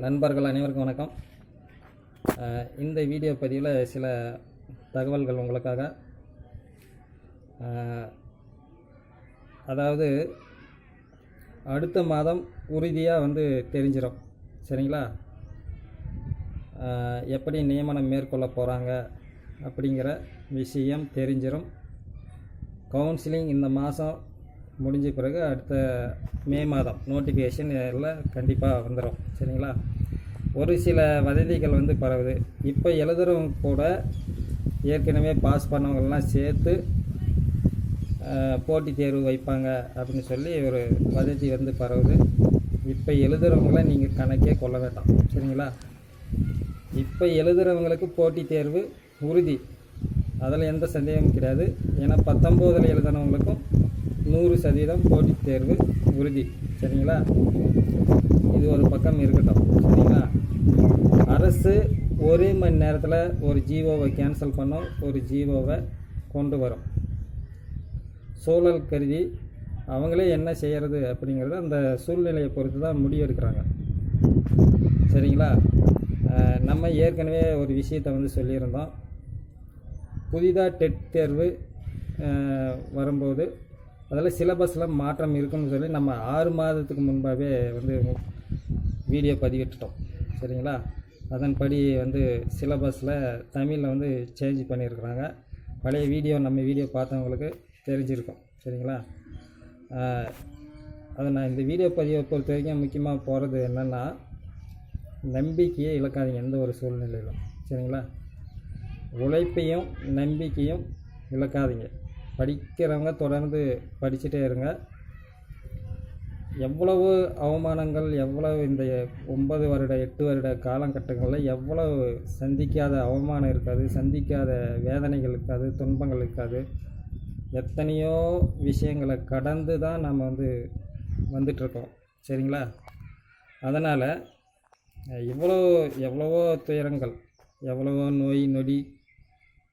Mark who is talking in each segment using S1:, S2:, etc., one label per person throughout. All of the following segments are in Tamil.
S1: நண்பர்கள் அனைவருக்கும் வணக்கம். இந்த வீடியோ பதிவில் சில தகவல்கள் உங்களுக்காக. அதாவது அடுத்த மாதம் உறுதியாக வந்து தெரிஞ்சிடும் சரிங்களா? எப்படி நியமனம் மேற்கொள்ள போகிறாங்க அப்படிங்கிற விஷயம் தெரிஞ்சிடும் கவுன்சிலிங் இந்த மாதம் முடிஞ்ச பிறகு அடுத்த மே மாதம் நோட்டிஃபிகேஷன் எல்லாம் கண்டிப்பாக வந்துடும் சரிங்களா? ஒரு சில வதந்திகள் வந்து பரவுது. இப்போ எழுதுறவங்க கூட ஏற்கனவே பாஸ் பண்ணவங்கள்லாம் சேர்த்து போட்டித் தேர்வு வைப்பாங்க அப்படின்னு சொல்லி ஒரு வதந்தி வந்து பரவுது. இப்போ எழுதுறவங்களை நீங்கள் கணக்கே கொள்ள வேண்டாம். சரிங்களா? இப்போ எழுதுறவங்களுக்கு போட்டித் தேர்வு உறுதி. அதில் எந்த சந்தேகமும் கிடையாது. ஏன்னா பத்தொம்போதில் எழுதுனவங்களுக்கும் நூறு சதவீதம் போட்டித் தேர்வு உறுதி. சரிங்களா? இது ஒரு பக்கம் இருக்கட்டும். சரிங்களா? அரசு ஒரே மணி நேரத்தில் ஒரு ஜீவோவை கேன்சல் பண்ணும். ஒரு ஜீவோவை கொண்டு வரும். சூழல் கருதி அவங்களே என்ன செய்கிறது அப்படிங்கிறது அந்த சூழ்நிலையை பொறுத்து தான் முடிவெடுக்கிறாங்க. சரிங்களா? நம்ம ஏற்கனவே ஒரு விஷயத்தை வந்து சொல்லியிருந்தோம். புதிதாக டெட் தேர்வு வரும்போது அதில் சிலபஸில் மாற்றம் இருக்குன்னு சொல்லி நம்ம ஆறு மாதத்துக்கு முன்பாகவே வந்து வீடியோ பதிவிட்டுட்டோம். சரிங்களா? அதன்படி வந்து சிலபஸில் தமிழில் வந்து சேஞ்ச் பண்ணியிருக்கிறாங்க. பழைய வீடியோ நம்ம வீடியோ பார்த்தவங்களுக்கு தெரிஞ்சிருக்கும். சரிங்களா? அதை நான் இந்த வீடியோ பதிவை பொறுத்த வரைக்கும் முக்கியமாக போகிறது என்னென்னா நம்பிக்கையை இழக்காதீங்க எந்த ஒரு சூழ்நிலையிலும். சரிங்களா? உழைப்பையும் நம்பிக்கையும் இழக்காதீங்க. படிக்கிறவங்க தொடர்ந்து படிச்சுட்டே இருங்க. எவ்வளவு அவமானங்கள் எவ்வளவு இந்த ஒன்பது வருட எட்டு வருட காலகட்டங்களில் எவ்வளவு சந்திக்காத அவமானம் இருக்காது சந்திக்காத வேதனைகள் இருக்காது துன்பங்கள் இருக்காது. எத்தனையோ விஷயங்களை கடந்து தான் நம்ம வந்து வந்துட்டுருக்கோம். சரிங்களா? அதனால் இவ்வளோ எவ்வளவோ துயரங்கள் எவ்வளவோ நோய் நொடி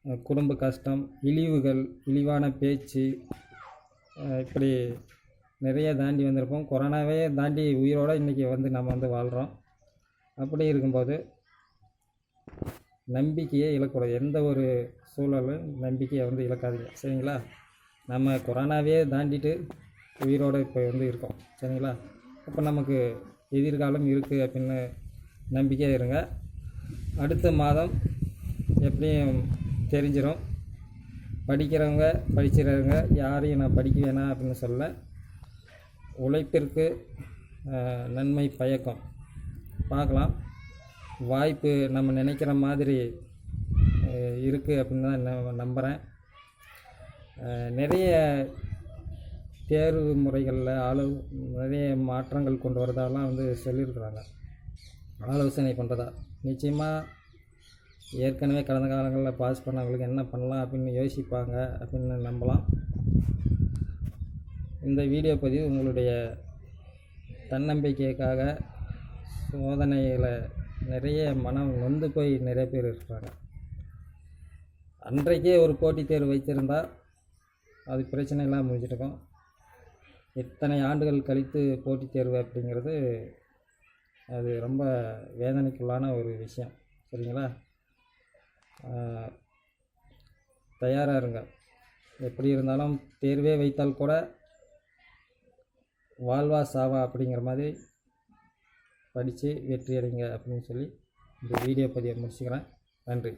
S1: குடும்ப கஷ்டம் இழிவுகள் இழிவான பேச்சு இப்படி நிறைய தாண்டி வந்திருப்போம். கொரோனாவே தாண்டி உயிரோடு இன்றைக்கி வந்து நம்ம வந்து வாழ்கிறோம் அப்படி இருக்கும்போது நம்பிக்கையை இழக்கூடாது எந்த ஒரு சூழலும் நம்பிக்கையை வந்து இழக்காதீங்க. சரிங்களா? நம்ம கொரோனாவே தாண்டிட்டு உயிரோடு இப்போ வந்து இருக்கோம். சரிங்களா? அப்போ நமக்கு எதிர்காலம் இருக்குது அப்படின்னு நம்பிக்கையாக இருங்க. அடுத்த மாதம் எப்படியும் தெரிஞ்சிடும் படிக்கிறவங்க படிச்சிடுறவங்க யாரையும் நான் படிக்க வேணாம் அப்படின்னு சொல்ல உழைப்பிற்கு நன்மை பயக்கம். பார்க்கலாம். வாய்ப்பு நம்ம நினைக்கிற மாதிரி இருக்குது அப்படின்னு தான் நான் நம்புகிறேன் நிறைய தேர்வு முறைகளில் ஆலோ நிறைய மாற்றங்கள் கொண்டு வரதாலாம் வந்து சொல்லியிருக்கிறாங்க. ஆலோசனை பண்ணுறதா நிச்சயமாக ஏற்கனவே கடந்த காலங்களில் பாஸ் பண்ணவங்களுக்கு என்ன பண்ணலாம் அப்படின்னு யோசிப்பாங்க அப்படின்னு நம்பலாம். இந்த வீடியோ பதிவு உங்களுடைய தன்னம்பிக்கைக்காக சோதனையில் நிறைய மனம் நொந்து போய் நிறைய பேர் இருக்கிறாங்க அன்றைக்கே ஒரு போட்டித் தேர்வு வைத்திருந்தால் அது பிரச்சனை இல்லாமல் முடிஞ்சிருக்கும் இத்தனை ஆண்டுகள் கழித்து போட்டித் தேர்வு அப்படிங்கிறது அது ரொம்ப வேதனைக்குள்ளான ஒரு விஷயம். சரிங்களா? தயாராக இருங்க. எப்படி இருந்தாலும் தேர்வே வைத்தால் கூட வாழ்வா சாவா அப்படிங்கிற மாதிரி படித்து வெற்றி அடைங்க அப்படின்னு சொல்லி இந்த வீடியோ பதிவை முடிச்சுக்கிறேன். நன்றி.